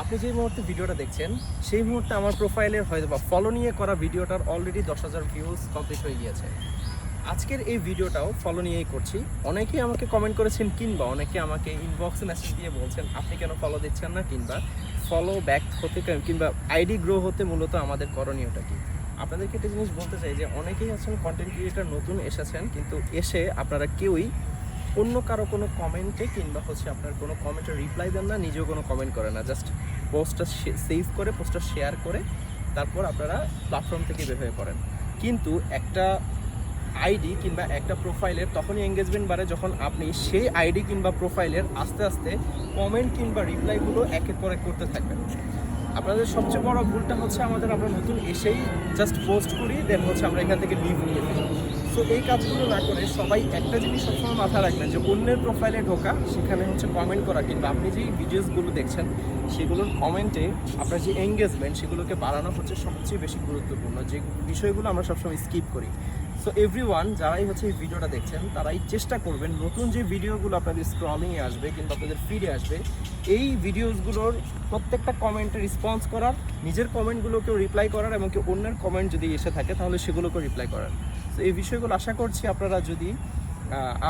আপনি যে মুহূর্তে ভিডিওটা দেখছেন, সেই মুহূর্তে আমার প্রোফাইলের হয়তো বা ফলো নিয়ে করা ভিডিওটার অলরেডি দশ হাজার ভিউজ কমপ্লিট হয়ে গিয়েছে। আজকের এই ভিডিওটাও ফলো নিয়েই করছি। অনেকেই আমাকে কমেন্ট করেছেন, কিংবা অনেকে আমাকে ইনবক্সে মেসেজ দিয়ে বলছেন, আপনি কেন ফলো দিচ্ছেন না? কিংবা ফলো ব্যাক হতে কিংবা আইডি গ্রো হতে মূলত আমাদের করণীয়টা কি? আপনাদেরকে একটা জিনিস বলতে চাই যে, অনেকেই আছেন কন্টেন্ট ক্রিয়েটার নতুন এসেছেন, কিন্তু এসে আপনারা কেউই অন্য কারও কোনো কমেন্টে কিংবা হচ্ছে আপনার কোনো কমেন্টে রিপ্লাই দেন না, নিজেও কোনো কমেন্ট করে না। জাস্ট পোস্টটা সেভ করে পোস্টটা শেয়ার করে, তারপর আপনারা প্ল্যাটফর্ম থেকে বের হয়ে পড়েন। কিন্তু একটা আইডি কিংবা একটা প্রোফাইলের তখনই এঙ্গেজমেন্ট বাড়ে যখন আপনি সেই আইডি কিংবা প্রোফাইলের আস্তে আস্তে কমেন্ট কিংবা রিপ্লাইগুলো একের পর এক করতে থাকবেন। আপনাদের সবচেয়ে বড় ভুলটা হচ্ছে আমাদের আমরা নতুন এসেই জাস্ট পোস্ট করি দেন হচ্ছে আমরা এখান থেকে লিভ নিয়ে ফেলি। সো এই কাজগুলো না করে সবাই একটা জিনিস সবসময় মাথায় রাখবেন যে অন্যের প্রোফাইলে ঢোকা, সেখানে হচ্ছে কমেন্ট করা। কিন্তু আপনি যেই ভিডিওসগুলো দেখছেন, সেগুলোর কমেন্টে আপনার যে এঙ্গেজমেন্ট সেগুলোকে বাড়ানো হচ্ছে সবচেয়ে বেশি গুরুত্বপূর্ণ। যে বিষয়গুলো আমরা সবসময় স্কিপ করি। সো এভরি ওয়ান যারাই হচ্ছে এই ভিডিওটা দেখছেন, তারাই চেষ্টা করবেন নতুন যে ভিডিওগুলো আপনাদের স্ক্রলিংয়ে আসবে কিংবা আপনাদের ফিডে আসবে, এই ভিডিওসগুলোর প্রত্যেকটা কমেন্টে রেসপন্স করার, নিজের কমেন্টগুলোকেও রিপ্লাই করার এবং কি অন্যের কমেন্ট যদি এসে থাকে, তাহলে সেগুলোকেও রিপ্লাই করার। তো এই বিষয়গুলো আশা করছি আপনারা যদি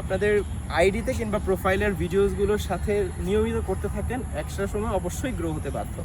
আপনাদের আইডিতে কিংবা প্রোফাইলের ভিডিওসগুলোর সাথে নিয়মিত করতে থাকেন একটা সময় অবশ্যই গ্রো হতে বাধ্য।